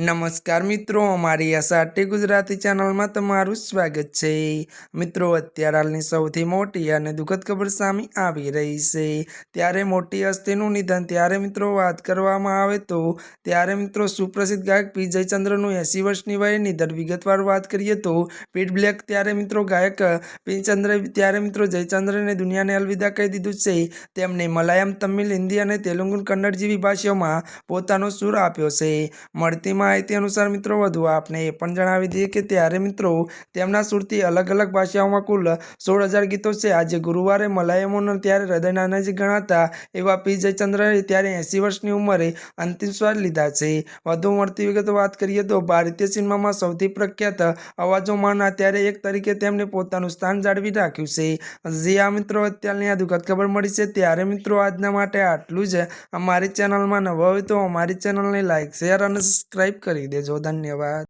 નમસ્કાર મિત્રો, અમારી આ ગુજરાતી ચેનલમાં તમારું સ્વાગત છે. મિત્રો, અત્યારે હાલની સૌથી મોટી અને દુઃખદ ખબર સામે આવી રહી છે. ત્યારે મોટી અસ્થિનું નિધન ત્યારે મિત્રો વાત કરવામાં આવે તો, ત્યારે મિત્રો સુપ્રસિદ્ધ ગાયક પી જયચંદ્રનું એંસી વર્ષની વયે નિધન વિગતવાર વાત કરીએ તો, પીટ બ્લેક ત્યારે મિત્રો ગાયક પી ચંદ્ર ત્યારે મિત્રો જયચંદ્રને દુનિયાને અલવિદા કહી દીધું છે. તેમને મલયાલમ તમિલ, હિન્દી અને તેલુગુ કન્નડ જેવી ભાષાઓમાં પોતાનો સૂર આપ્યો છે. મળતી માહિતી અનુસાર મિત્રો, વધુ આપને એ પણ જણાવી દઈએ કે ત્યારે મિત્રો, તેમના સુરથી અલગ અલગ ભાષાઓમાં કુલ સોળ હજાર ગીતો છે. આજે ગુરુવારે મલાયમોનો ત્યારે હૃદયના નજીક ગણાતા એવા પી. જયચંદ્રએ ત્યારે એંસી વર્ષની ઉંમરે અંતિમ સ્વાર લીધા છે. વધુ મળતી વિગતો વાત કરીએ તો ભારતીય સિનેમામાં સૌથી પ્રખ્યાત અવાજોમાંના ત્યારે એક તરીકે તેમને પોતાનું સ્થાન જાળવી રાખ્યું છે. જે આ મિત્રો, અત્યારની આ દુઃખદ ખબર મળી છે. ત્યારે મિત્રો, આજના માટે આટલું જ. અમારી ચેનલમાં નવા હોય તો અમારી ચેનલને લાઇક શેર અને સબસ્ક્રાઈબ કરી દેજો ધન્યવાદ.